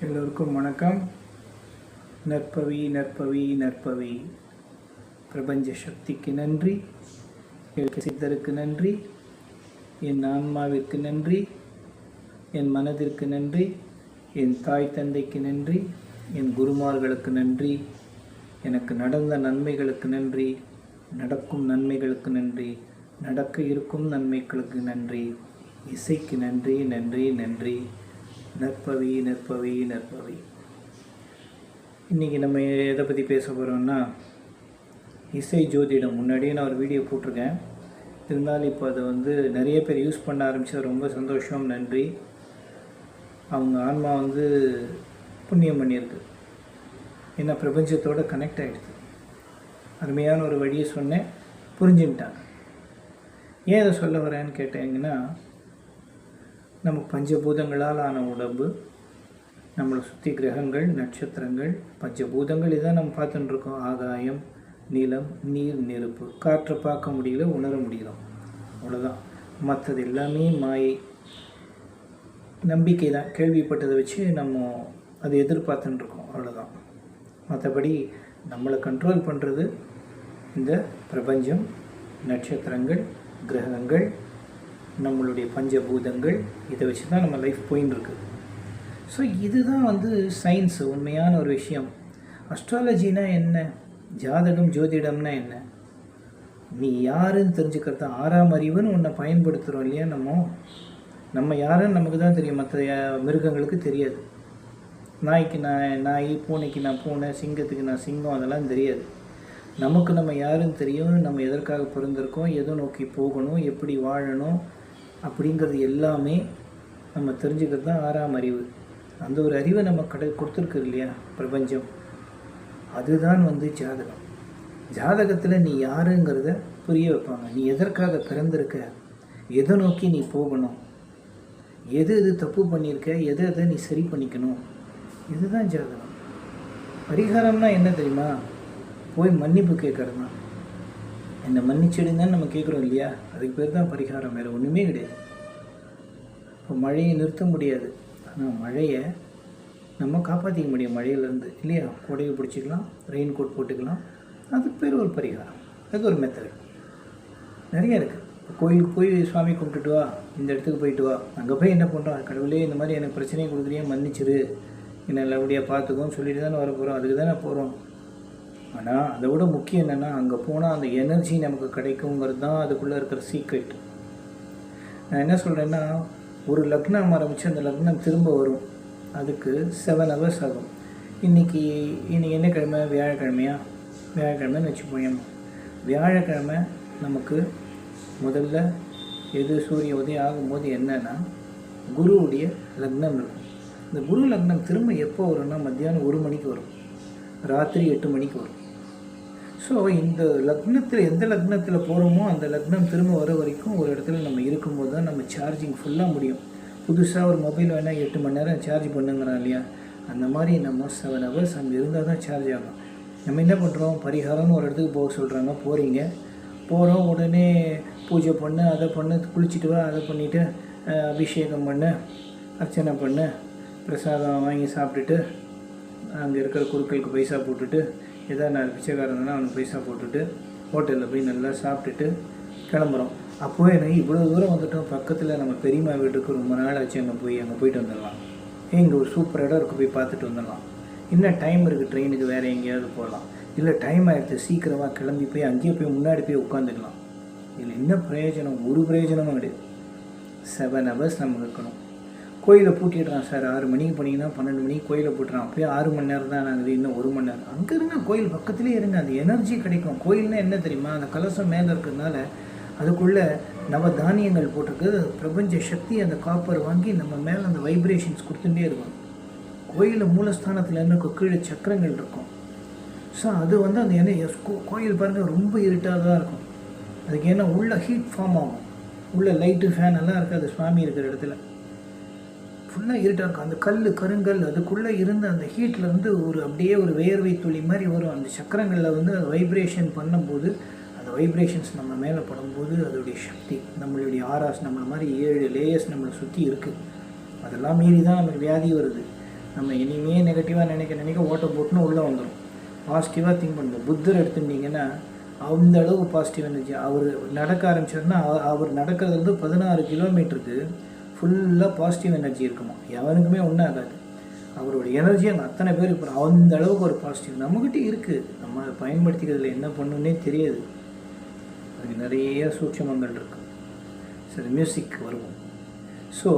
எல்லோருக்கும் வணக்கம். நற்பவி நற்பவி நற்பவி. பிரபஞ்ச சக்திக்கு நன்றி. எனக்கு சித்தருக்கு நன்றி. என் ஆன்மாவிற்கு நன்றி. என் மனதிற்கு நன்றி. என் தாய் தந்தைக்கு நன்றி. என் குருமார்களுக்கு நன்றி. எனக்கு நடந்த நன்மைகளுக்கு நன்றி. நடக்கும் நன்மைகளுக்கு நன்றி. நடக்க இருக்கும் நன்மைகளுக்கு நன்றி. இசைக்கு நன்றி நன்றி நன்றி. நற்பவி நற்பவி நற்பவி. இன்றைக்கி நம்ம எதை பற்றி பேச போகிறோம்னா இசை ஜோதிடம். முன்னாடியே நான் ஒரு வீடியோ போட்டிருக்கேன். இருந்தாலும் இப்போ அதை வந்து நிறைய பேர் யூஸ் பண்ண ஆரம்பித்தது ரொம்ப சந்தோஷம் நன்றி. அவங்க ஆன்மா வந்து புண்ணியம் பண்ணியிருக்கு. ஏன்னா பிரபஞ்சத்தோட கனெக்ட் ஆகிடுது அருமையான ஒரு வழியை சொன்னேன். புரிஞ்சுக்கிட்டாங்க. ஏன் இதை சொல்ல வரேன்னு கேட்டீங்கன்னா நம்ம பஞ்சபூதங்களால் ஆன உடம்பு நம்மளை சுற்றி கிரகங்கள் நட்சத்திரங்கள் பஞ்சபூதங்கள் இதான் நம்ம பார்த்துட்டு இருக்கோம். ஆகாயம் நிலம் நீர் நெருப்பு. காற்றை பார்க்க முடியல உணர முடியல. அவ்வளோதான் மற்றது எல்லாமே மாயை. நம்பிக்கை தான். கேள்விப்பட்டதை வச்சு நம்ம அதை எதிர்பார்த்துட்டு இருக்கோம். அவ்வளோதான் மற்றபடி நம்மளை கண்ட்ரோல் பண்ணுறது இந்த பிரபஞ்சம் நட்சத்திரங்கள் கிரகங்கள் நம்மளுடைய பஞ்சபூதங்கள் இதை வச்சு தான் நம்ம லைஃப் போயின்னு இருக்குது ஸோ இதுதான் வந்து சயின்ஸு உண்மையான ஒரு விஷயம். அஸ்ட்ராலஜினா என்ன? ஜாதகம் ஜோதிடம்னா என்ன? நீ யாருன்னு தெரிஞ்சுக்கிறது ஆறாம் அறிவுன்னு ஒன்றை பயன்படுத்துகிறோம் இல்லையா நம்ம? நம்ம யாருன்னு நமக்கு தான் தெரியும். மற்ற மிருகங்களுக்கு தெரியாது. நாய்க்கு நான் நாய் பூனைக்கு நான் பூனை சிங்கத்துக்கு நான் சிங்கம் அதெல்லாம் தெரியாது. நமக்கு நம்ம யாருன்னு தெரியும். நம்ம எதற்காக பிறந்திருக்கோம்? எதை நோக்கி போகணும்? எப்படி வாழணும்? அப்படிங்கிறது எல்லாமே நம்ம தெரிஞ்சுக்கிறது தான் ஆறாம் அறிவு. அந்த ஒரு அறிவை நம்ம கடை கொடுத்துருக்கு இல்லையா? பிரபஞ்சம். அதுதான் வந்து ஜாதகம். ஜாதகத்தில் நீ யாருங்கிறத புரிய வைப்பாங்க. நீ எதற்காக பிறந்திருக்க? எதை நோக்கி நீ போகணும்? எது எது தப்பு பண்ணியிருக்க? எதை எதை நீ சரி பண்ணிக்கணும்? இதுதான் ஜாதகம். பரிகாரம்னா என்ன தெரியுமா? போய் மன்னிப்பு கேட்கறது தான் என்னை மன்னிச்சிடுங்கன்னு நம்ம கேட்குறோம் இல்லையா? அதுக்கு பேர் தான் பரிகாரம் வேறு ஒன்றுமே கிடையாது. இப்போ மழையை நிறுத்த முடியாது. ஆனால் மழையை நம்ம காப்பாற்றிக்க முடியும் மழையிலேருந்து. இல்லையா? கொடையை பிடிச்சிக்கலாம் ரெயின் கோட் போட்டுக்கலாம். அதுக்கு பேர் ஒரு பரிகாரம். அது ஒரு மெத்தட் நிறைய இருக்குது கோயிலுக்கு போய் சுவாமி கும்பிட்டுட்டு வா இந்த இடத்துக்கு போயிட்டு வா. அங்கே போய் என்ன பண்ணுறோம் கடவுளே இந்த மாதிரி எனக்கு பிரச்சனையை கொடுக்குறியே மன்னிச்சிரு. என்னை நல்லபடியாக பார்த்துக்கோன்னு சொல்லிட்டு தானே வர போகிறோம் அதுக்கு தானே போகிறோம் ஆனால் அதை விட முக்கியம் என்னென்னா அங்கே போனால் அந்த எனர்ஜி நமக்கு கிடைக்குங்கிறது தான் அதுக்குள்ளே இருக்கிற சீக்ரெட் நான் என்ன சொல்கிறேன்னா ஒரு லக்னம் ஆரம்பித்து அந்த லக்னம் திரும்ப வரும். அதுக்கு செவன் ஹவர்ஸ் ஆகும். இன்றைக்கி இன்றைக்கி என்ன கிழமை வியாழக்கிழமையா? வியாழக்கிழமைன்னு வச்சுப்போம் வியாழக்கிழமை நமக்கு முதல்ல எது சூரிய உதயம் ஆகும்போது என்னென்னா குருவுடைய லக்னம் இருக்கும். இந்த குரு லக்னம் திரும்ப எப்போ வரும்னா மத்தியானம் ஒரு மணிக்கு வரும். ராத்திரி எட்டு மணிக்கு வரும். ஸோ இந்த லக்னத்தில் எந்த லக்னத்தில் போகிறோமோ அந்த லக்னம் திரும்ப வர வரைக்கும் ஒரு இடத்துல நம்ம இருக்கும்போது தான் நம்ம சார்ஜிங் ஃபுல்லாக முடியும். புதுசாக ஒரு மொபைல் வேணால் எட்டு மணி நேரம் சார்ஜ் பண்ணுங்கிறான் இல்லையா? அந்த மாதிரி நம்ம செவன் ஹவர்ஸ் அங்கே இருந்தால் தான் சார்ஜ் ஆகும். நம்ம என்ன பண்ணுறோம் பரிகாரம்னு ஒரு இடத்துக்கு போக சொல்கிறாங்க போகிறீங்க போகிறோம் உடனே பூஜை பண்ணு அதை பண்ணு குளிச்சுட்டு வா அதை பண்ணிவிட்டு அபிஷேகம் பண்ணு அர்ச்சனை பண்ணு பிரசாதம் வாங்கி சாப்பிட்டுட்டு அங்கே இருக்கிற குருக்களுக்கு பைசா போட்டுட்டு ஏதாவது நாலு பிச்சைக்காரங்கன்னா அவனுக்கு பைசா போட்டுட்டு ஹோட்டலில் போய் நல்லா சாப்பிட்டுட்டு கிளம்புறோம். அப்போவே எனக்கு இவ்வளோ தூரம் வந்துட்டோம். பக்கத்தில் நம்ம பெரியம்மா வீட்டுக்கு ரொம்ப நாள் ஆச்சு. அங்கே போய் அங்கே போயிட்டு வந்துடலாம். ஏன் இங்கே ஒரு சூப்பர் இடம் இருக்குது போய் பார்த்துட்டு வந்துடலாம். இன்னும் டைம் இருக்குது ட்ரெயினுக்கு வேறு எங்கேயாவது போகலாம். இல்லை டைம் ஆகிடுது சீக்கிரமாக கிளம்பி போய் அங்கேயே போய் முன்னாடி போய் உட்காந்துக்கலாம். இதில் என்ன பிரயோஜனம்? ஒரு பிரயோஜனமும் கிடையாது. செவன் ஹவர்ஸ் நம்ம இருக்கணும். கோயிலை பூட்டிடுறான் சார் ஆறு மணிக்கு போனீங்கன்னா பன்னெண்டு மணிக்கு கோயிலை பூட்டுறான். அப்படியே ஆறு மணி நேரம் தான் நாங்கள் இன்னும் ஒரு மணி நேரம். அங்கே இருங்க கோயில் பக்கத்துலேயே இருங்க அந்த எனர்ஜி கிடைக்கும். கோயில்னால் என்ன தெரியுமா? அந்த கலசம் மேலே இருக்கிறதுனால அதுக்குள்ளே நவ தானியங்கள் போட்டிருக்கு. பிரபஞ்ச சக்தி அந்த காப்பர் வாங்கி நம்ம மேலே அந்த வைப்ரேஷன்ஸ் கொடுத்துட்டே இருக்கும். கோயிலில் மூலஸ்தானத்தில் இருக்க கீழே சக்கரங்கள் இருக்கும். ஸோ அது வந்து அந்த என்ன கோயில் பாருங்கள் ரொம்ப இருட்டாக தான் இருக்கும். அதுக்கு ஏன்னா உள்ள ஹீட் ஃபார்ம் ஆகும். உள்ள லைட்டு ஃபேன் எல்லாம் இருக்காது சுவாமி இருக்கிற இடத்துல. ஃபுல்லாக இருட்டாக இருக்கும் அந்த கல் கருங்கல் அதுக்குள்ளே இருந்து அந்த ஹீட்லேருந்து ஒரு அப்படியே ஒரு வேர்வை துளி மாதிரி வரும். அந்த சக்கரங்களில் வந்து அது வைப்ரேஷன் பண்ணும்போது அந்த வைப்ரேஷன்ஸ் நம்ம மேலே படும்போது அதோடைய சக்தி நம்மளுடைய ஆராஸ் நம்மளை மாதிரி ஏழு லேயர்ஸ் நம்மளை சுற்றி இருக்குது அதெல்லாம் மீறி தான் நமக்கு வியாதி வருது. நம்ம இனிமே நெகட்டிவாக நினைக்க நினைக்க ஓட்ட போட்டுன்னு உள்ளே வந்துடும் பாசிட்டிவாக திங்க் பண்ணுவோம். புத்தர் எடுத்துட்டிங்கன்னா அந்த அளவுக்கு பாசிட்டிவ் எனர்ஜி அவர் நடக்க ஆரம்பிச்சாருன்னா அவர் நடக்கிறது வந்து பதினாறு கிலோமீட்டருக்கு ஃபுல்லாக பாசிட்டிவ் எனர்ஜி இருக்குமா? எவனுக்குமே ஒன்றும் ஆகாது அவரோட எனர்ஜி அங்கே அத்தனை பேர் இப்போ அந்த அளவுக்கு ஒரு பாசிட்டிவ் நம்மக்கிட்ட இருக்குது நம்ம அதை பயன்படுத்திக்கிறதுல என்ன பண்ணுன்னே தெரியாது. அதுக்கு நிறைய சூட்சமங்கள் இருக்கு. சரி மியூசிக் வருவோம். ஸோ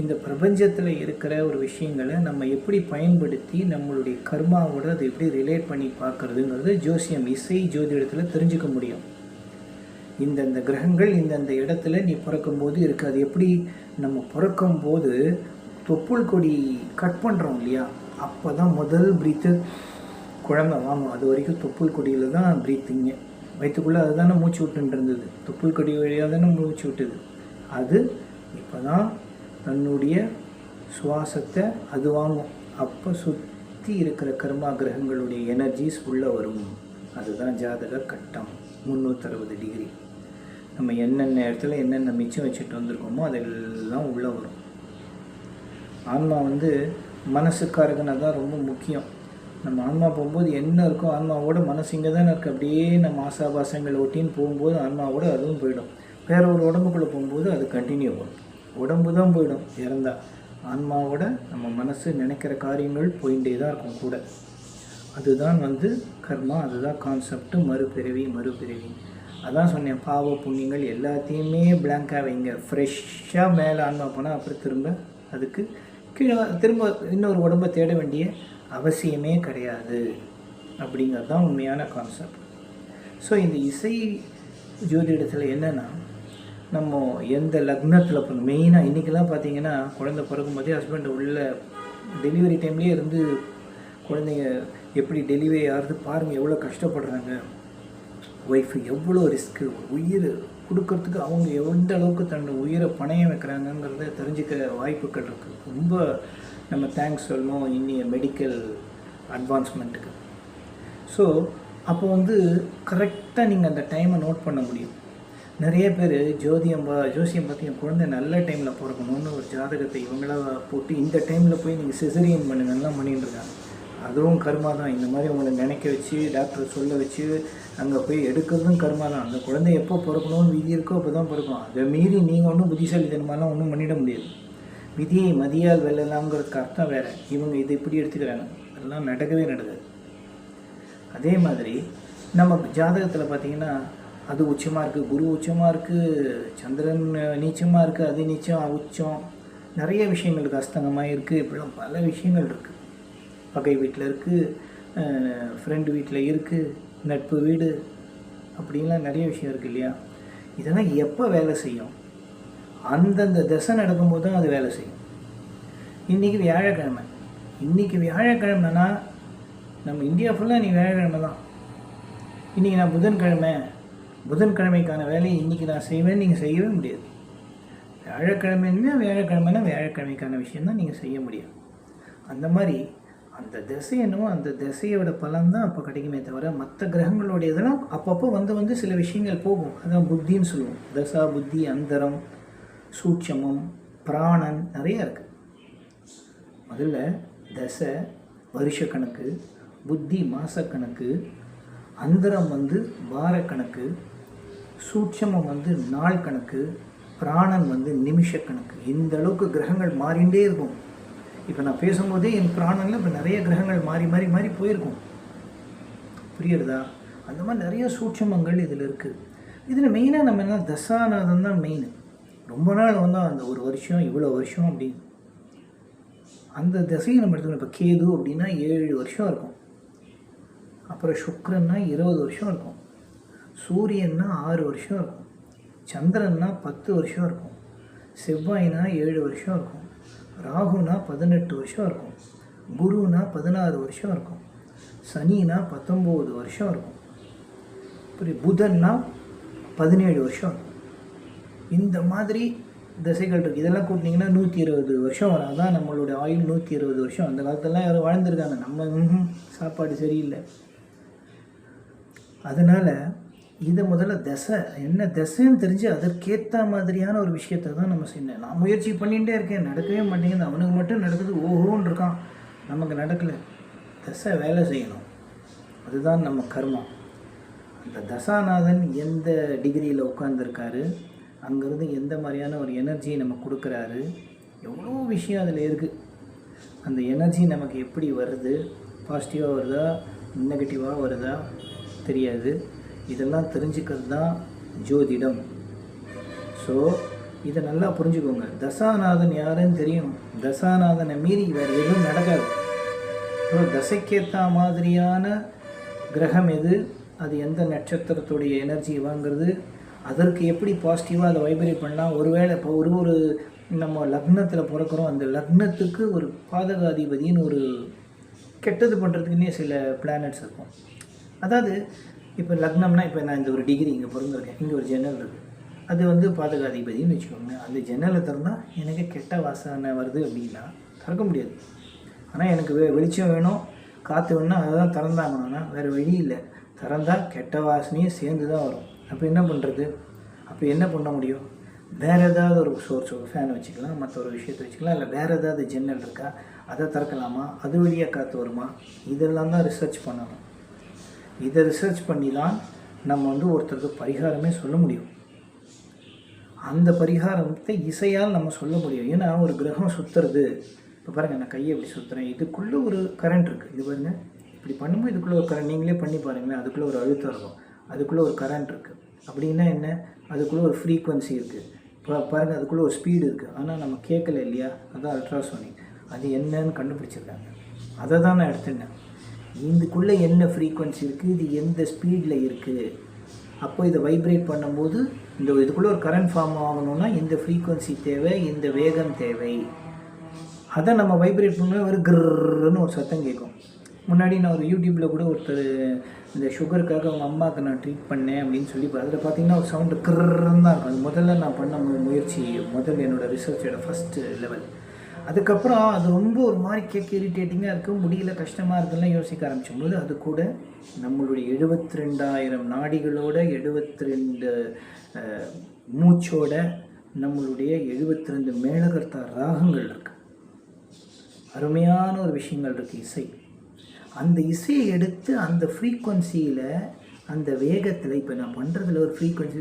இந்த பிரபஞ்சத்தில் இருக்கிற ஒரு விஷயங்களை நம்ம எப்படி பயன்படுத்தி நம்மளுடைய கர்மாவோட அதை எப்படி ரிலேட் பண்ணி பார்க்குறதுங்கிறது ஜோசியம் இசை ஜோதிடத்தில் தெரிஞ்சுக்க முடியும். இந்தந்த கிரகங்கள் இந்தந்த இடத்துல நீ பிறக்கும்போது இருக்குது அது எப்படி நம்ம பிறக்கும்போது தொப்புள் கொடி கட் பண்ணுறோம் இல்லையா? அப்போ தான் முதல் பிரீத்து குழந்தை வாங்கும். அது வரைக்கும் தொப்புள் கொடியில் தான் பிரீத்திங்க வயிற்றுக்குள்ளே அதுதானே மூச்சு விட்டுட்டு இருந்தது. தொப்புள் கொடி வழியாக தானே மூச்சு விட்டுது. அது இப்போ தான் தன்னுடைய சுவாசத்தை அது வாங்கும். அப்போ சுற்றி இருக்கிற கர்மா கிரகங்களுடைய எனர்ஜிஸ் உள்ளே வரும். அதுதான் ஜாதக கட்டம். முந்நூற்றறுபது டிகிரி நம்ம என்னென்ன இடத்துல என்னென்ன மிச்சம் வச்சுட்டு வந்திருக்கோமோ அதெல்லாம் உள்ளே வரும். ஆன்மா வந்து மனசுக்காரகனா தான் ரொம்ப முக்கியம். நம்ம ஆன்மா போகும்போது என்ன இருக்கோ ஆன்மாவோட மனசு இங்கே தானே இருக்குது அப்படியே நம்ம ஆசாபாசங்கள் ஒட்டின்னு போகும்போது ஆன்மாவோட அதுவும் போயிடும். வேற ஒரு உடம்புக்குள்ளே போகும்போது அது கண்டினியூ ஆகும். உடம்பு தான் போயிடும் இறந்தா. ஆன்மாவோட நம்ம மனசு நினைக்கிற காரியங்கள் போயிட்டே தான் இருக்கும் கூட. அதுதான் வந்து கர்மா அதுதான் கான்செப்ட் மறுபிறவி மறுபிறவி. அதான் சொன்னேன் பாவ புண்ணியங்கள் எல்லாத்தையுமே பிளாங்காக வைங்க. ஃப்ரெஷ்ஷாக மேலே ஆன்மா போனால் அப்புறம் திரும்ப அதுக்கு கீழே திரும்ப இன்னொரு உடம்பை தேட வேண்டிய அவசியமே கிடையாது. அப்படிங்கிறது தான் உண்மையான கான்செப்ட் ஸோ இந்த இசை ஜோதிடத்தில் என்னென்னா நம்ம எந்த லக்னத்தில் இப்போ மெயினாக இன்றைக்கெல்லாம் பார்த்தீங்கன்னா குழந்தை பிறக்கும்போதே ஹஸ்பண்ட் உள்ள டெலிவரி டைம்லேயே இருந்து குழந்தைங்க எப்படி டெலிவரி ஆகிறது பாருங்கள் எவ்வளோ கஷ்டப்படுறாங்க. ஒய்ஃபு எவ்வளோ ரிஸ்க்கு உயிர் கொடுக்கறதுக்கு அவங்க எந்த அளவுக்கு தன்னோட உயிரை பணையம் வைக்கிறாங்கங்கிறத தெரிஞ்சுக்க வாய்ப்புகள் இருக்குது ரொம்ப நம்ம தேங்க்ஸ் சொல்லணும் இன்னிய மெடிக்கல் அட்வான்ஸ்மெண்ட்டுக்கு ஸோ அப்போ வந்து கரெக்டாக நீங்கள் அந்த டைமை நோட் பண்ண முடியும். நிறைய பேர் ஜோதியம் பா ஜோசியம் பார்த்து என் குழந்தை நல்ல டைமில் பிறக்கணும்னு ஒரு ஜாதகத்தை இவங்களா போட்டு இந்த டைமில் போய் நீங்கள் சிசரியன் பண்ணுங்கலாம் பண்ணிட்டு இருக்காங்க. அதுவும் கருமா தான். இந்த மாதிரி உங்களை நினைக்க வச்சு டாக்டர் சொல்ல வச்சு அங்கே போய் எடுக்கிறதும் கர்மா தான். அந்த குழந்தை எப்போ பிறக்கணும்னு விதி இருக்கோ அப்போ தான் பிறக்கும். அதை மீறி நீங்கள் ஒன்றும் புத்திசாலித்தனமாலாம் ஒன்றும் பண்ணிட முடியாது. விதியை மதியால் வெல்லலாம்ங்கிறதுக்கு அர்த்தம் வேறு. இவங்க இதை இப்படி எடுத்துக்கிறாங்க. அதெல்லாம் நடக்கவே நடக்காது. அதே மாதிரி நம்ம ஜாதகத்தில் பார்த்திங்கன்னா அது உச்சமாக இருக்குது குரு உச்சமாக இருக்குது சந்திரன் நீச்சமாக இருக்குது அது நீச்சம் உச்சம். நிறைய விஷயங்கள் இருக்குது அஸ்தங்கமாக இருக்குது இப்படிலாம் பல விஷயங்கள் இருக்குது பகை வீட்டில் இருக்குது ஃப்ரெண்டு வீட்டில் இருக்குது நட்பு வீடு அப்படின்லாம் நிறைய விஷயம் இருக்குது இல்லையா? இதெல்லாம் எப்போ வேலை செய்யும்? அந்தந்த தசை நடக்கும்போது தான் அது வேலை செய்யும். இன்றைக்கி வியாழக்கிழமை. இன்றைக்கி வியாழக்கிழமைனா நம்ம இந்தியா ஃபுல்லாக நீ வியாழக்கிழமை தான். இன்றைக்கி நான் புதன்கிழமை. புதன்கிழமைக்கான வேலையை இன்றைக்கி நான் செய்வேன்னு நீங்கள் செய்யவே முடியாது. வியாழக்கிழமைன்னா வியாழக்கிழமைனா வியாழக்கிழமைக்கான விஷயம் தான் நீங்கள் செய்ய முடியும். அந்த மாதிரி அந்த திசை என்னவோ அந்த திசையோட பலன் தான் அப்போ கிடைக்குமே தவிர மற்ற கிரகங்களுடையதெல்லாம் அப்பப்போ வந்து வந்து சில விஷயங்கள் போகும். அதான் புத்தின்னு சொல்லுவோம். தசா புத்தி அந்தரம் சூட்சமம் பிராணன் நிறையா இருக்குது முதல்ல தசை வருஷக்கணக்கு புத்தி மாசக்கணக்கு அந்தரம் வந்து வாரக்கணக்கு சூட்சமம் வந்து நாள் கணக்கு பிராணன் வந்து நிமிஷ கணக்கு இந்த அளவுக்கு கிரகங்கள் மாறிண்டே இருக்கும். இப்போ நான் பேசும்போதே என் பிராணனில் இப்போ நிறைய கிரகங்கள் மாறி மாறி மாறி போயிருக்கும். புரியுறதா அந்த மாதிரி நிறைய சூட்சமங்கள் இதில் இருக்குது இதில் மெயினாக நம்ம என்ன தசாநாதம் தான் மெயின் ரொம்ப நாள் வந்து அந்த ஒரு வருஷம் இவ்வளோ வருஷம் அப்படின்னு. அந்த திசையை நம்ம எடுத்துக்கணும். இப்போ கேது அப்படின்னா ஏழு வருஷம் இருக்கும். அப்புறம் சுக்கரன்னா இருபது வருஷம் இருக்கும். சூரியன்னா ஆறு வருஷம் இருக்கும். சந்திரன்னா பத்து வருஷம் இருக்கும். செவ்வாய்னா ஏழு வருஷம் இருக்கும். ராகுனா பதினெட்டு வருஷம் இருக்கும். குருனா பதினாறு வருஷம் இருக்கும். சனினா பத்தொம்போது வருஷம் இருக்கும். அப்புறம் புதன்னா பதினேழு வருஷம் இருக்கும். இந்த மாதிரி திசைகள் இருக்குது இதெல்லாம் கூட்டினீங்கன்னா நூற்றி இருபது வருஷம் வரும். அதான் நம்மளோட ஆயுள் நூற்றி இருபது வருஷம். அந்த காலத்துலலாம் யாரும் வாழ்ந்துருக்காங்க. நம்ம சாப்பாடு சரியில்லை. அதனால் இதை முதல்ல திசை. என்ன திசைன்னு தெரிஞ்சு அதற்கேற்ற மாதிரியான ஒரு விஷயத்தை தான் நம்ம செய்யணும். நான் முயற்சி பண்ணிகிட்டே இருக்கேன் நடக்கவே மாட்டேங்குது. அவனுக்கு மட்டும் நடக்குது ஓஹோன்னு இருக்கான். நமக்கு நடக்கலை. தசை வேலை செய்யணும். அதுதான் நம்ம கர்மம் அந்த தசாநாதன் எந்த டிகிரியில் உட்காந்துருக்காரு அங்கேருந்து எந்த மாதிரியான ஒரு எனர்ஜியை நம்ம கொடுக்குறாரு? எவ்வளோ விஷயம் அதில் இருக்குது அந்த எனர்ஜி நமக்கு எப்படி வருது? பாசிட்டிவாக வருதா? நெகட்டிவாக வருதா? தெரியாது. இதெல்லாம் தெரிஞ்சுக்கிறது தான் ஜோதிடம். ஸோ இதை நல்லா புரிஞ்சுக்கோங்க. தசாநாதன் யாருன்னு தெரியும்? தசாநாதனை மீறி வேறு எதுவும் நடக்காது. ஸோ தசைக்கேற்ற மாதிரியான கிரகம் எது? அது எந்த நட்சத்திரத்துடைய எனர்ஜி வாங்குறது? அதற்கு எப்படி பாசிட்டிவாக அதை வைப்ரேட் பண்ணால் ஒருவேளை இப்போ ஒரு ஒரு நம்ம லக்னத்தில் பிறக்கிறோம். அந்த லக்னத்துக்கு ஒரு பாதகாதிபதின்னு ஒரு கெட்டது பண்ணுறதுக்குன்னே சில பிளானட்ஸ் இருக்கும். அதாவது இப்போ லக்னம்னா இப்போ நான் இந்த ஒரு டிகிரி இங்கே பிறந்திருக்கேன். இங்கே ஒரு ஜன்னல் இருக்குது அது வந்து பாதகாதிபதினு வச்சுக்கோங்க. அந்த ஜன்னலை திறந்தால் எனக்கு கெட்ட வாசனை வருது அப்படின்னா திறக்க முடியாது. ஆனால் எனக்கு வெ வெளிச்சம் வேணும் காற்று வேணும்னா அதை தான் திறந்தாங்கணும்னா வேறு வழி இல்லை. திறந்தால் கெட்ட வாசனையும் சேர்ந்து தான் வரும். அப்போ என்ன பண்ணுறது அப்போ என்ன பண்ண முடியும்? வேறு ஏதாவது ஒரு சோர்ஸ் ஒரு ஃபேன் வச்சுக்கலாம் மற்ற ஒரு விஷயத்தை வச்சுக்கலாம். இல்லை வேறு ஏதாவது ஜன்னல் இருக்கா? அதை திறக்கலாமா? அது வழியாக காற்று வருமா? இதெல்லாம் தான் ரிசர்ச் பண்ணணும். இதை ரிசர்ச் பண்ணி தான் நம்ம வந்து ஒருத்தருக்கு பரிகாரமே சொல்ல முடியும். அந்த பரிகாரத்தை இசையால் நம்ம சொல்ல முடியும். ஏன்னா ஒரு கிரகம் சுற்றுறது இப்போ பாருங்கள் நான் கையை இப்படி சுற்றுறேன் இதுக்குள்ளே ஒரு கரண்ட் இருக்குது இது பாருங்கள் இப்படி பண்ணும்போது இதுக்குள்ளே ஒரு கரண்ட் நீங்களே பண்ணி பாருங்களேன். அதுக்குள்ளே ஒரு அழுத்தம் இருக்கும். அதுக்குள்ளே ஒரு கரண்ட் இருக்குது அப்படின்னா என்ன? அதுக்குள்ளே ஒரு ஃப்ரீக்குவன்சி இருக்குது இப்போ பாருங்கள் அதுக்குள்ளே ஒரு ஸ்பீடு இருக்குது ஆனால் நம்ம கேட்கல இல்லையா? அதுதான் அல்ட்ராசோனிக் அது என்னன்னு கண்டுபிடிச்சிருக்காங்க. அதை தான் நான் எடுத்துட்டேன். இதுக்குள்ளே என்ன ஃப்ரீக்குவன்சி இருக்குது இது எந்த ஸ்பீடில் இருக்குது அப்போ இதை வைப்ரேட் பண்ணும்போது இந்த இதுக்குள்ளே ஒரு கரண்ட் ஃபார்ம் ஆகணும்னா இந்த ஃப்ரீக்குவன்சி தேவை இந்த வேகம் தேவை. அதை நம்ம வைப்ரேட் பண்ணால் ஒரு கிர்ன்னு ஒரு சத்தம் கேட்கும். முன்னாடி நான் ஒரு யூடியூப்பில் கூட ஒருத்தர் இந்த சுகருக்காக அவங்க அம்மாவுக்கு நான் ட்ரீட் பண்ணேன் அப்படின்னு சொல்லி அதில் பார்த்தீங்கன்னா ஒரு சவுண்டு கிர்ன்னு தான் இருக்கும். அது முதல்ல நான் பண்ண முயற்சி முதல்ல என்னோடய ரிசர்ச்சோட ஃபஸ்ட்டு லெவல் அதுக்கப்புறம் அது ரொம்ப ஒரு மாதிரி கேட்க இரிட்டேட்டிங்காக இருக்கும் முடியல கஷ்டமாக இருக்குதுலாம் யோசிக்க ஆரம்பிச்சும்போது அது கூட நம்மளுடைய எழுபத்தி ரெண்டாயிரம் நாடிகளோட எழுபத்தி ரெண்டு மூச்சோட நம்மளுடைய எழுபத்தி ரெண்டு மேலகர்த்தா ராகங்கள் இருக்கு. அருமையான ஒரு விஷயங்கள் இருக்குது இசை. அந்த இசையை எடுத்து அந்த ஃப்ரீக்குவன்சியில் அந்த வேகத்தில் இப்போ நான் பண்ணுறதுல ஒரு ஃப்ரீக்வன்சி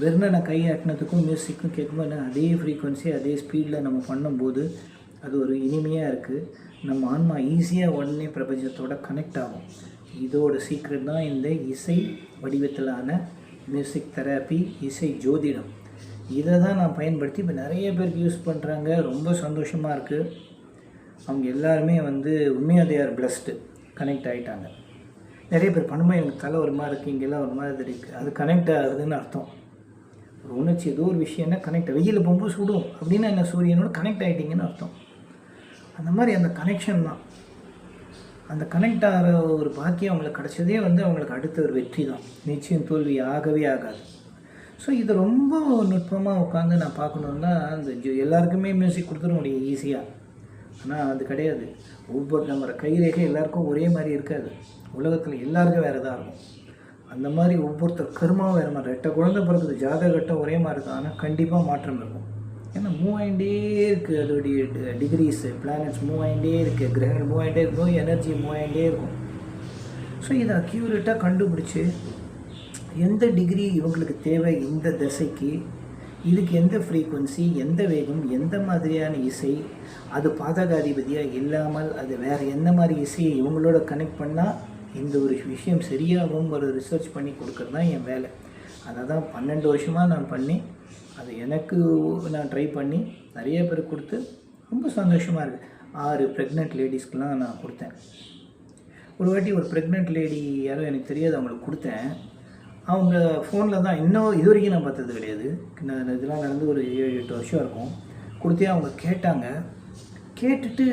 வெறும் நான் கை ஆட்டினதுக்கும் மியூசிக்கும் கேட்கும்போது அதே ஃப்ரீக்வன்சி அதே ஸ்பீடில் நம்ம பண்ணும்போது அது ஒரு இனிமையாக இருக்குது நம்ம ஆன்மா ஈஸியாக உடனே பிரபஞ்சத்தோட கனெக்ட் ஆகும். இதோட சீக்ரெட் தான் இந்த இசை வடிவத்திலான மியூசிக் தெரப்பி இசை ஜோதிடம். இதை தான் நான் பயன்படுத்தி இப்போ நிறைய பேருக்கு யூஸ் பண்ணுறாங்க ரொம்ப சந்தோஷமாக இருக்குது அவங்க எல்லாருமே வந்து உண்மையாக they are கனெக்ட் ஆகிட்டாங்க நிறைய பேர் பண்ணும்போது எனக்கு தலை ஒரு மாதிரி இருக்குது இங்கெல்லாம் ஒரு மாதிரி இருக்குது அது கனெக்ட் ஆகுதுன்னு அர்த்தம். ஒரு உணர்ச்சி ஏதோ ஒரு விஷயம்னா கனெக்ட் வெயிலில் போகும்போது சுடும். அப்படின்னா என்ன சூரியனோட கனெக்ட் ஆகிட்டீங்கன்னு அர்த்தம். அந்த மாதிரி அந்த கனெக்ஷன் தான். அந்த கனெக்ட் ஆகிற ஒரு பாக்கியம் அவங்களுக்கு கிடச்சதே வந்து அவங்களுக்கு அடுத்த ஒரு வெற்றி தான். நிச்சயம் தோல்வி ஆகவே ஆகாது. ஸோ இது ரொம்ப நுட்பமாக உட்காந்து நான் பார்க்கணுன்னா அந்த ஜோ- எல்லாருக்குமே மியூசிக் கொடுத்துட முடியும் ஈஸியாக ஆனால் அது கிடையாது. ஒவ்வொரு நம்ம கைரேகை எல்லாருக்கும் ஒரே மாதிரி இருக்காது. உலகத்தில் எல்லாருக்கும் வேறு தான் இருக்கும். அந்த மாதிரி ஒவ்வொருத்தர் கருமாவும் வேறு மாதிரி ரெட்டை குழந்தை பிறகுது ஜாதகட்டம் ஒரே மாதிரி தான் ஆனால் கண்டிப்பாக மாற்றம் இருக்கும். ஏன்னா மூவ் ஆகிட்டே இருக்குது அதோடைய டிகிரிஸு பிளானட்ஸ் மூவ் ஆகிட்டே இருக்குது கிரகங்கள் மூவ் ஆகிட்டே இருக்கும். எனர்ஜி மூவ் ஆகிட்டே இருக்கும். ஸோ இதை அக்யூரேட்டாக கண்டுபிடிச்சி எந்த டிகிரி இவங்களுக்கு தேவை? இந்த திசைக்கு இதுக்கு எந்த ஃப்ரீக்குவன்சி எந்த வேகம் எந்த மாதிரியான இசை அது பாதகாதிபதியாக இல்லாமல் அது வேறு எந்த மாதிரி இசையை இவங்களோட கனெக்ட் பண்ணால் இந்த ஒரு விஷயம் சரியாகும் ஒரு ரிசர்ச் பண்ணி கொடுக்குறது தான் என் வேலை. அதை தான் பன்னெண்டு வருஷமாக நான் பண்ணி அது எனக்கு நான் ட்ரை பண்ணி நிறைய பேர் கொடுத்து ரொம்ப சந்தோஷமாக இருக்குது ஆறு ப்ரெக்னென்ட் லேடிஸ்க்கெலாம் நான் கொடுத்தேன். ஒரு வாட்டி ஒரு ப்ரெக்னென்ட் லேடி யாரோ எனக்கு தெரியாது அவங்களுக்கு கொடுத்தேன். அவங்க ஃபோனில் தான் இன்னும் இது வரைக்கும் நான் பார்த்தது கிடையாது. நான் இதெல்லாம் நடந்து ஒரு ஏழு எட்டு வருஷம் இருக்கும். கொடுத்தே அவங்க கேட்டாங்க. கேட்டுட்டு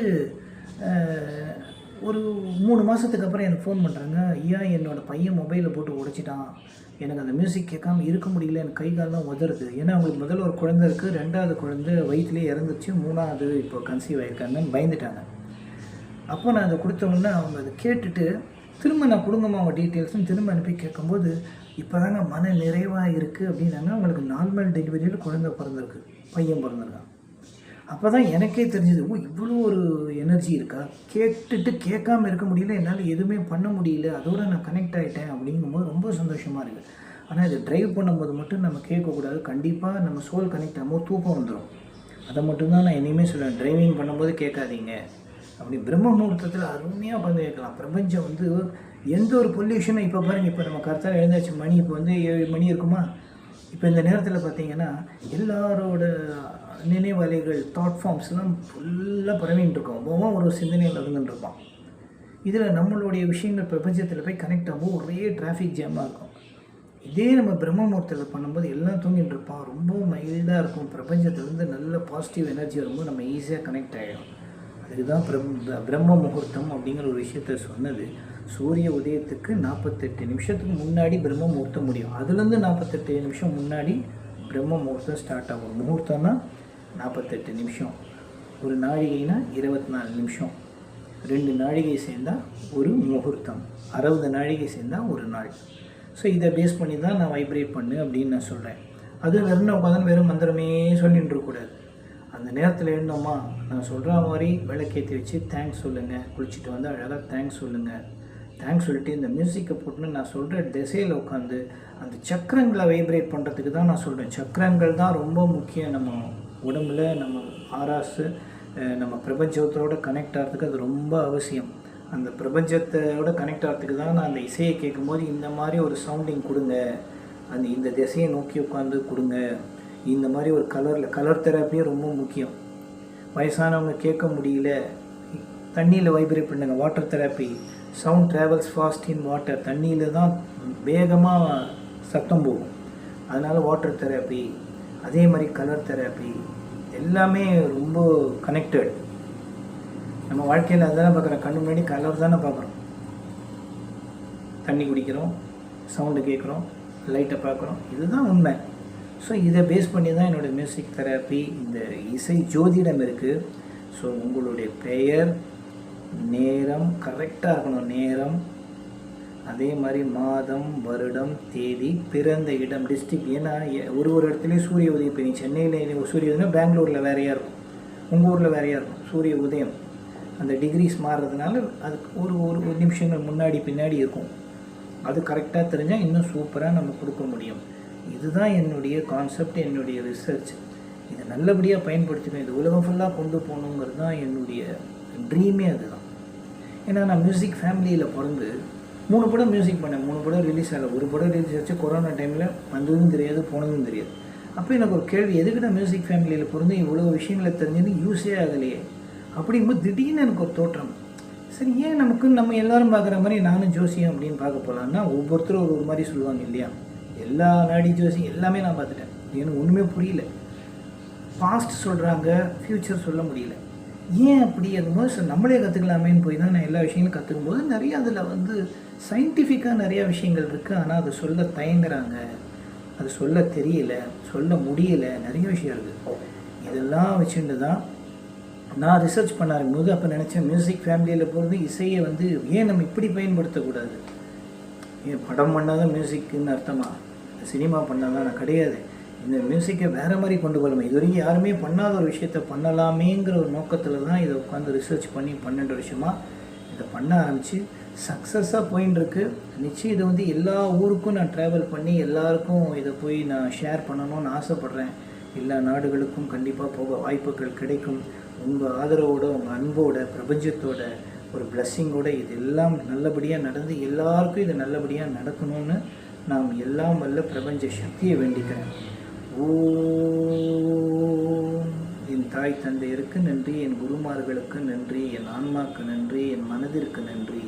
ஒரு மூணு மாதத்துக்கு அப்புறம் எனக்கு ஃபோன் பண்ணுறாங்க ஐயா என்னோடய பையன் மொபைலை போட்டு உடைச்சிட்டான். எனக்கு அந்த மியூசிக் கேட்காம இருக்க முடியல. எனக்கு கை காலெலாம் உதறுது. ஏன்னா அவங்களுக்கு முதல்ல ஒரு குழந்தை இருக்குது ரெண்டாவது குழந்தை வயிற்றுலேயே இறந்துச்சு மூணாவது இப்போ கன்சீவ் ஆகிருக்காங்கன்னு பயந்துட்டாங்க. அப்போ நான் அதை கொடுத்தவுடனே அவங்க அதை கேட்டுட்டு திரும்ப நான் கொடுங்கம்மா அவங்க டீட்டெயில்ஸ்னு திரும்ப அனுப்பி கேட்கும்போது இப்போ தாங்க மன நிறைவாக இருக்குது அப்படின்னாங்க அவங்களுக்கு நார்மல் டெலிவரியில் குழந்தை பிறந்திருக்கு பையன் பிறந்திருக்கான். அப்போ தான் எனக்கே தெரிஞ்சது ஓ இவ்வளோ ஒரு எனர்ஜி இருக்கா? கேட்டுட்டு கேட்காம இருக்க முடியல என்னால் எதுவுமே பண்ண முடியல அதோடு நான் கனெக்ட் ஆகிட்டேன் அப்படிங்கும்போது ரொம்ப சந்தோஷமாக இருக்குது ஆனால் இதை ட்ரைவ் பண்ணும்போது மட்டும் நம்ம கேட்கக்கூடாது. கண்டிப்பாக நம்ம சோல் கனெக்ட் ஆகும்போது தூக்கம் வந்துடும் அதை மட்டும்தான் நான் இனிமேல் சொல்லுவேன் ட்ரைவிங் பண்ணும்போது கேட்காதீங்க. அப்படி பிரம்ம முகூர்த்தத்தில் அருமையாக உட்காந்து கேட்கலாம். பிரபஞ்சம் வந்து எந்த ஒரு பொல்யூஷனும் இப்போ பாருங்கள் இப்போ நம்ம கரெக்டாக எழுந்தாச்சு மணி இப்போ வந்து ஏழு மணி இருக்குமா? இப்போ இந்த நேரத்தில் பார்த்தீங்கன்னா எல்லாரோட நினைவலைகள் தாட் ஃபார்ம்ஸ்லாம் ஃபுல்லாக பரவின்னு இருக்கும். ஒவ்வொரு ஒரு சிந்தனையில் இருந்துட்டு இதில் நம்மளுடைய விஷயங்கள் பிரபஞ்சத்தில் போய் கனெக்ட் ஆகும்போது ஒரே டிராஃபிக் ஜாமாக இருக்கும். இதே நம்ம பிரம்மமூர்த்தத்தில் பண்ணும்போது எல்லாம் தூங்கிட்டு இருப்பான் ரொம்ப மைல்டாக இருக்கும். பிரபஞ்சத்துலேருந்து நல்ல பாசிட்டிவ் எனர்ஜி வரும்போது நம்ம ஈஸியாக கனெக்ட் ஆகிடும் இதுதான் பிரம் பிரம்ம முகூர்த்தம் அப்படிங்கிற ஒரு விஷயத்த சொன்னது. சூரிய உதயத்துக்கு நாற்பத்தெட்டு நிமிஷத்துக்கு முன்னாடி பிரம்ம முகூர்த்தம் முடியும். அதுலேருந்து நாற்பத்தெட்டு நிமிஷம் முன்னாடி பிரம்ம முகூர்த்தம் ஸ்டார்ட் ஆகும். முகூர்த்தம்னா நாற்பத்தெட்டு நிமிஷம். ஒரு நாழிகைனா இருபத்தி நாலு நிமிஷம். ரெண்டு நாழிகை சேர்ந்தால் ஒரு முகூர்த்தம். அறுபது நாழிகை சேர்ந்தால் ஒரு நாள். ஸோ இதை பேஸ் பண்ணி தான் நான் வைப்ரேட் பண்ணு அப்படின்னு நான் சொல்கிறேன் அது வெறும் உட்காந்து வெறும் மந்திரமே சொல்லிட்டு இருக்கக்கூடாது அந்த நேரத்தில் எழுந்தோமா? நான் சொல்கிற மாதிரி விளக்கேற்றி வச்சு தேங்க்ஸ் சொல்லுங்கள் குளிச்சுட்டு வந்து அழகாக தேங்க்ஸ் சொல்லுங்கள் தேங்க்ஸ் சொல்லிட்டு இந்த மியூசிக்கை போட்டுன்னு நான் சொல்கிற திசையில் உட்காந்து அந்த சக்கரங்களை வைப்ரேட் பண்ணுறதுக்கு தான் நான் சொல்கிறேன் சக்கரங்கள் தான் ரொம்ப முக்கியம் நம்ம உடம்புல நம்ம ஆராசு நம்ம பிரபஞ்சத்தோட கனெக்ட் ஆகிறதுக்கு அது ரொம்ப அவசியம். அந்த பிரபஞ்சத்தோட கனெக்ட் ஆகிறதுக்கு தான் நான் அந்த இசையை கேட்கும்போது இந்த மாதிரி ஒரு சவுண்டிங் கொடுங்க. அந்த இந்த திசையை நோக்கி உட்காந்து கொடுங்க. இந்த மாதிரி ஒரு கலரில் கலர் தெரப்பியும் ரொம்ப முக்கியம். வயசானவங்க கேட்க முடியல. தண்ணியில் வைப்ரேட் பண்ணுங்க. Water therapy sound travels fast in water தண்ணியில் தான் வேகமாக சத்தம் போகும். அதனால் வாட்டர் தெரப்பி அதே மாதிரி கலர் தெரப்பி எல்லாமே ரொம்ப கனெக்டட் நம்ம வாழ்க்கையில் அதுதானே பார்க்குறோம். கண்ணு முன்னாடி கலர் தானே பார்க்குறோம். தண்ணி குடிக்கிறோம் சவுண்டு கேட்குறோம் லைட்டை பார்க்குறோம். இதுதான் உண்மை. ஸோ இதை பேஸ் பண்ணி தான் என்னோடய மியூசிக் தெரப்பி இந்த இசை ஜோதிடம் இருக்குது ஸோ உங்களுடைய பெயர் நேரம் கரெக்டாக இருக்கணும் நேரம். அதே மாதிரி மாதம் வருடம் தேதி பிறந்த இடம் டிஸ்ட்ரிக்ட் ஏன்னா ஒரு ஒரு இடத்துலையும் சூரிய உதயம். இப்போ நீ சென்னையில் சூரிய உதயம் பெங்களூரில் வேறையாக இருக்கும். உங்கள் ஊரில் வேறையாக இருக்கும் சூரிய உதயம். அந்த டிகிரிஸ் மாறுறதுனால அதுக்கு ஒரு ஒரு ஒரு நிமிஷங்கள் முன்னாடி பின்னாடி இருக்கும். அது கரெக்டாக தெரிஞ்சால் இன்னும் சூப்பராக நம்ம கொடுக்க முடியும். இதுதான் என்னுடைய கான்செப்ட் என்னுடைய ரிசர்ச் இதை நல்லபடியாக பயன்படுத்திக்கணும். இது உலகம் ஃபுல்லாக கொண்டு போகணுங்கிறது தான் என்னுடைய ட்ரீமே அதுதான். ஏன்னா நான் மியூசிக் ஃபேமிலியில் பிறந்து மூணு படம் மியூசிக் பண்ணேன். மூணு படம் ரிலீஸ் ஆகலை. ஒரு படம் ரிலீஸ் ஆச்சு. கொரோனா டைமில் வந்ததும் தெரியாது போனதும் தெரியாது. அப்போ எனக்கு ஒரு கேள்வி எதுக்கு நான் மியூசிக் ஃபேமிலியில் பிறந்து இவ்வளோ விஷயங்களை தெரிஞ்சது யூஸே ஆகலையே? அப்படிங்கும்போது திடீர்னு எனக்கு ஒரு தோற்றம். சரி ஏன் நமக்கு நம்ம எல்லோரும் பார்க்குற மாதிரி நானும் ஜோசியம் அப்படின்னு பார்க்க போகலான்னா ஒவ்வொருத்தரும் ஒரு ஒரு மாதிரி சொல்லுவாங்க இல்லையா? எல்லா நாடி ஜோசியம் எல்லாமே நான் பார்த்துட்டேன். எனக்கு ஒன்றுமே புரியல. பாஸ்ட் சொல்கிறாங்க ஃப்யூச்சர் சொல்ல முடியல. ஏன் அப்படி? அதும்போது சரி, நம்மளே கற்றுக்கலாமேன்னு போய் தான் நான் எல்லா விஷயங்களும் கற்றுக்கும் போது நிறைய அதில் வந்து சயின்டிஃபிக்காக நிறையா விஷயங்கள் இருக்குது ஆனால் அதை சொல்ல தயங்குறாங்க. அது சொல்ல தெரியல சொல்ல முடியல. நிறைய விஷயம் இருக்குது இதெல்லாம் வச்சுட்டு தான் நான் ரிசர்ச் பண்ண ஆரம்பிக்கும்போது அப்போ நினச்சேன் மியூசிக் ஃபேமிலியில் போகிறது இசையை வந்து ஏன் நம்ம இப்படி பயன்படுத்தக்கூடாது? ஏன் படம் பண்ணாதான் மியூசிக்குன்னு அர்த்தமா? சினிமா பண்ணாதான் நான் கிடையாது. இந்த மியூசிக்கை வேறு மாதிரி கொண்டு போகலாமே இது வரைக்கும் யாருமே பண்ணாத ஒரு விஷயத்த பண்ணலாமேங்கிற ஒரு நோக்கத்தில் தான் இதை உட்காந்து ரிசர்ச் பண்ணி பன்னெண்டு வருஷமாக இதை பண்ண ஆரம்பித்து சக்ஸஸாக போயின்னு இருக்கு நிச்சயம் இதை வந்து எல்லா ஊருக்கும் நான் ட்ராவல் பண்ணி எல்லாருக்கும் இதை போய் நான் ஷேர் பண்ணணும்னு ஆசைப்பட்றேன். எல்லா நாடுகளுக்கும் கண்டிப்பாக போக வாய்ப்புகள் கிடைக்கும். உங்கள் ஆதரவோட உங்கள் அன்போட பிரபஞ்சத்தோட ஒரு பிளஸ்ஸிங்கோடு இது எல்லாம் நல்லபடியாக நடந்து எல்லாருக்கும் இது நல்லபடியாக நடக்கணும்னு நாம் எல்லாம் வல்ல பிரபஞ்ச சக்தியை வேண்டிக்கிறேன். ஓம். என் தாய் தந்தையருக்கு நன்றி என் குருமார்களுக்கு நன்றி என் ஆன்மாக்கு நன்றி என் மனதிற்கு நன்றி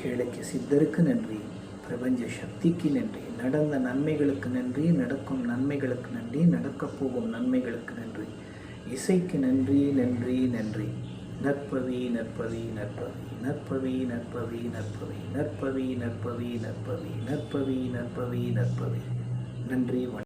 கிழக்கு சித்தருக்கு நன்றி பிரபஞ்ச சக்திக்கு நன்றி நடந்த நன்மைகளுக்கு நன்றி நடக்கும் நன்மைகளுக்கு நன்றி நடக்கப் போகும் நன்மைகளுக்கு நன்றி இசைக்கு நன்றி நன்றி நன்றி. நற்பவி நற்பவி நற்பவி நற்பவி நற்பவி நற்பவி நற்பவி நற்பவி நற்பவி நற்பவி நற்பவி நற்பவி நன்றி வணக்கம்